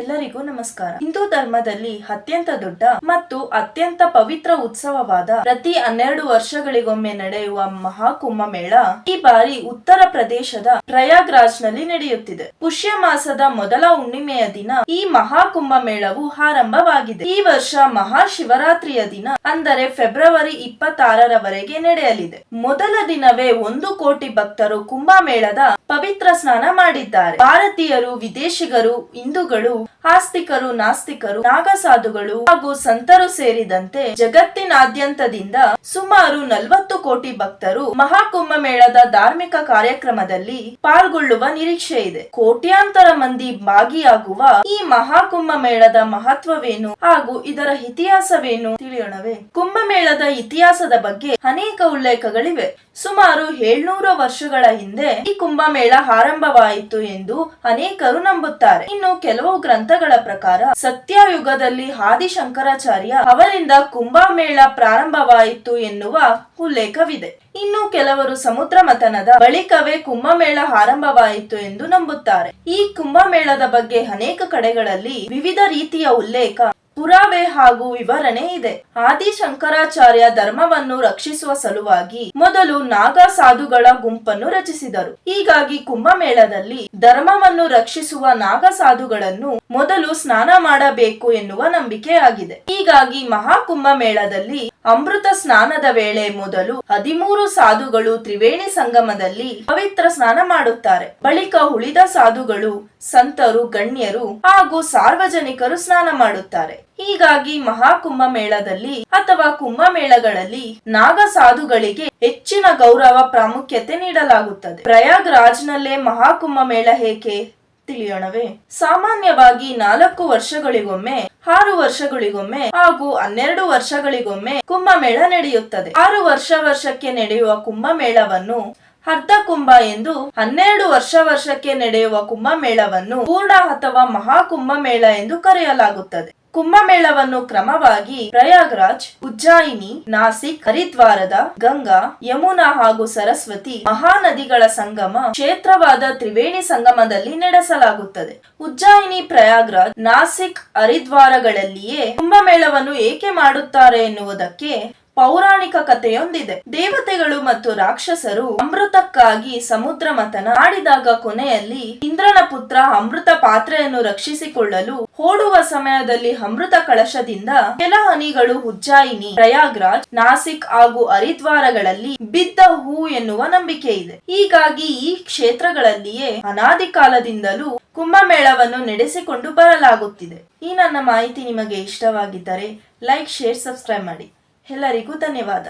ಎಲ್ಲರಿಗೂ ನಮಸ್ಕಾರ. ಹಿಂದೂ ಧರ್ಮದಲ್ಲಿ ಅತ್ಯಂತ ದೊಡ್ಡ ಮತ್ತು ಅತ್ಯಂತ ಪವಿತ್ರ ಉತ್ಸವವಾದ ಪ್ರತಿ ಹನ್ನೆರಡು ವರ್ಷಗಳಿಗೊಮ್ಮೆ ನಡೆಯುವ ಮಹಾಕುಂಭ ಮೇಳ ಈ ಬಾರಿ ಉತ್ತರ ಪ್ರದೇಶದ ಪ್ರಯಾಗ್ರಾಜ್ನಲ್ಲಿ ನಡೆಯುತ್ತಿದೆ. ಪುಷ್ಯ ಮಾಸದ ಮೊದಲ ಹುಣ್ಣಿಮೆಯ ದಿನ ಈ ಮಹಾಕುಂಭ ಮೇಳವು ಆರಂಭವಾಗಿದೆ. ಈ ವರ್ಷ ಮಹಾಶಿವರಾತ್ರಿಯ ದಿನ, ಅಂದರೆ ಫೆಬ್ರವರಿ ಇಪ್ಪತ್ತಾರರವರೆಗೆ ನಡೆಯಲಿದೆ. ಮೊದಲ ದಿನವೇ ಒಂದು ಕೋಟಿ ಭಕ್ತರು ಕುಂಭಮೇಳದ ಪವಿತ್ರ ಸ್ನಾನ ಮಾಡಿದ್ದಾರೆ. ಭಾರತೀಯರು, ವಿದೇಶಿಗರು, ಹಿಂದೂಗಳು ಆಸ್ತಿಕರು, ನಾಸ್ತಿಕರು, ನಾಗಸಾಧುಗಳು ಹಾಗೂ ಸಂತರು ಸೇರಿದಂತೆ ಜಗತ್ತಿನಾದ್ಯಂತದಿಂದ ಸುಮಾರು ನಲವತ್ತು ಕೋಟಿ ಭಕ್ತರು ಮಹಾಕುಂಭ ಮೇಳದ ಧಾರ್ಮಿಕ ಕಾರ್ಯಕ್ರಮದಲ್ಲಿ ಪಾಲ್ಗೊಳ್ಳುವ ನಿರೀಕ್ಷೆ ಇದೆ. ಕೋಟ್ಯಾಂತರ ಮಂದಿ ಭಾಗಿಯಾಗುವ ಈ ಮಹಾಕುಂಭ ಮೇಳದ ಮಹತ್ವವೇನು ಹಾಗೂ ಇದರ ಇತಿಹಾಸವೇನು ತಿಳಿಯೋಣವೇ? ಕುಂಭಮೇಳದ ಇತಿಹಾಸದ ಬಗ್ಗೆ ಅನೇಕ ಉಲ್ಲೇಖಗಳಿವೆ. ಸುಮಾರು ಏಳ್ನೂರು ವರ್ಷಗಳ ಹಿಂದೆ ಈ ಕುಂಭಮೇಳ ಆರಂಭವಾಯಿತು ಎಂದು ಅನೇಕರು ನಂಬುತ್ತಾರೆ. ಇನ್ನು ಕೆಲವು ಗ್ರಂಥಗಳ ಪ್ರಕಾರ ಸತ್ಯಯುಗದಲ್ಲಿ ಆದಿಶಂಕರಾಚಾರ್ಯ ಅವರಿಂದ ಕುಂಭಮೇಳ ಪ್ರಾರಂಭವಾಯಿತು ಎನ್ನುವ ಉಲ್ಲೇಖವಿದೆ. ಇನ್ನು ಕೆಲವರು ಸಮುದ್ರ ಮಥನದ ಬಳಿಕವೇ ಕುಂಭಮೇಳ ಆರಂಭವಾಯಿತು ಎಂದು ನಂಬುತ್ತಾರೆ. ಈ ಕುಂಭಮೇಳದ ಬಗ್ಗೆ ಅನೇಕ ಕಡೆಗಳಲ್ಲಿ ವಿವಿಧ ರೀತಿಯ ಉಲ್ಲೇಖ ಪುರಾವೆ ಹಾಗೂ ವಿವರಣೆ ಇದೆ. ಆದಿ ಶಂಕರಾಚಾರ್ಯ ಧರ್ಮವನ್ನು ರಕ್ಷಿಸುವ ಸಲುವಾಗಿ ಮೊದಲು ನಾಗ ಸಾಧುಗಳ ಗುಂಪನ್ನು ರಚಿಸಿದರು. ಹೀಗಾಗಿ ಕುಂಭಮೇಳದಲ್ಲಿ ಧರ್ಮವನ್ನು ರಕ್ಷಿಸುವ ನಾಗ ಸಾಧುಗಳನ್ನು ಮೊದಲು ಸ್ನಾನ ಮಾಡಬೇಕು ಎನ್ನುವ ನಂಬಿಕೆಯಾಗಿದೆ ಹೀಗಾಗಿ ಮಹಾಕುಂಭ ಮೇಳದಲ್ಲಿ ಅಮೃತ ಸ್ನಾನದ ವೇಳೆ ಮೊದಲು ಹದಿಮೂರು ಸಾಧುಗಳು ತ್ರಿವೇಣಿ ಸಂಗಮದಲ್ಲಿ ಪವಿತ್ರ ಸ್ನಾನ ಮಾಡುತ್ತಾರೆ. ಬಳಿಕ ಉಳಿದ ಸಾಧುಗಳು, ಸಂತರು, ಗಣ್ಯರು ಹಾಗೂ ಸಾರ್ವಜನಿಕರು ಸ್ನಾನ ಮಾಡುತ್ತಾರೆ. ಹೀಗಾಗಿ ಮಹಾಕುಂಭ ಮೇಳದಲ್ಲಿ ಅಥವಾ ಕುಂಭಮೇಳಗಳಲ್ಲಿ ನಾಗ ಸಾಧುಗಳಿಗೆ ಹೆಚ್ಚಿನ ಗೌರವ ಪ್ರಾಮುಖ್ಯತೆ ನೀಡಲಾಗುತ್ತದೆ. ಪ್ರಯಾಗ್ರಾಜ್ನಲ್ಲೇ ಮಹಾಕುಂಭ ಮೇಳ ಹೇಗೆ ತಿಳಿಯೋಣವೇ? ಸಾಮಾನ್ಯವಾಗಿ ನಾಲ್ಕು ವರ್ಷಗಳಿಗೊಮ್ಮೆ, ಆರು ವರ್ಷಗಳಿಗೊಮ್ಮೆ ಹಾಗೂ ಹನ್ನೆರಡು ವರ್ಷಗಳಿಗೊಮ್ಮೆ ಕುಂಭಮೇಳ ನಡೆಯುತ್ತದೆ. ಆರು ವರ್ಷ ವರ್ಷಕ್ಕೆ ನಡೆಯುವ ಕುಂಭಮೇಳವನ್ನು ಅರ್ಧ ಕುಂಭ ಎಂದು ಹನ್ನೆರಡು ವರ್ಷ ವರ್ಷಕ್ಕೆ ನಡೆಯುವ ಕುಂಭಮೇಳವನ್ನು ಪೂರ್ಣ ಅಥವಾ ಮಹಾಕುಂಭ ಮೇಳ ಎಂದು ಕರೆಯಲಾಗುತ್ತದೆ. ಕುಂಭಮೇಳವನ್ನು ಕ್ರಮವಾಗಿ ಪ್ರಯಾಗ್ರಾಜ್, ಉಜ್ಜಾಯಿನಿ, ನಾಸಿಕ್, ಹರಿದ್ವಾರದ, ಗಂಗಾ, ಯಮುನಾ ಹಾಗೂ ಸರಸ್ವತಿ ಮಹಾನದಿಗಳ ಸಂಗಮ ಕ್ಷೇತ್ರವಾದ ತ್ರಿವೇಣಿ ಸಂಗಮದಲ್ಲಿ ನಡೆಸಲಾಗುತ್ತದೆ. ಉಜ್ಜಾಯಿನಿ, ಪ್ರಯಾಗ್ರಾಜ್, ನಾಸಿಕ್, ಹರಿದ್ವಾರಗಳಲ್ಲಿಯೇ ಕುಂಭಮೇಳವನ್ನು ಏಕೆ ಮಾಡುತ್ತಾರೆ ಎನ್ನುವುದಕ್ಕೆ ಪೌರಾಣಿಕ ಕಥೆಯೊಂದಿದೆ. ದೇವತೆಗಳು ಮತ್ತು ರಾಕ್ಷಸರು ಅಮೃತಕ್ಕಾಗಿ ಸಮುದ್ರ ಮತನ ಮಾಡಿದಾಗ ಕೊನೆಯಲ್ಲಿ ಇಂದ್ರನ ಪುತ್ರ ಅಮೃತ ಪಾತ್ರೆಯನ್ನು ರಕ್ಷಿಸಿಕೊಳ್ಳಲು ಓಡುವ ಸಮಯದಲ್ಲಿ ಅಮೃತ ಕಳಶದಿಂದ ಕೆಲ ಹನಿಗಳು ಉಜ್ಜಾಯಿನಿ, ಪ್ರಯಾಗ್ರಾಜ್, ನಾಸಿಕ್ ಹಾಗೂ ಹರಿದ್ವಾರಗಳಲ್ಲಿ ಬಿದ್ದ ಹೂ ಎನ್ನುವ ನಂಬಿಕೆ ಇದೆ. ಹೀಗಾಗಿ ಈ ಕ್ಷೇತ್ರಗಳಲ್ಲಿಯೇ ಅನಾದಿ ಕಾಲದಿಂದಲೂ ಕುಂಭಮೇಳವನ್ನು ನಡೆಸಿಕೊಂಡು ಬರಲಾಗುತ್ತಿದೆ. ಈ ನನ್ನ ಮಾಹಿತಿ ನಿಮಗೆ ಇಷ್ಟವಾಗಿದ್ದರೆ ಲೈಕ್, ಶೇರ್, ಸಬ್ಸ್ಕ್ರೈಬ್ ಮಾಡಿ. ಎಲ್ಲರಿಗೂ ಧನ್ಯವಾದ.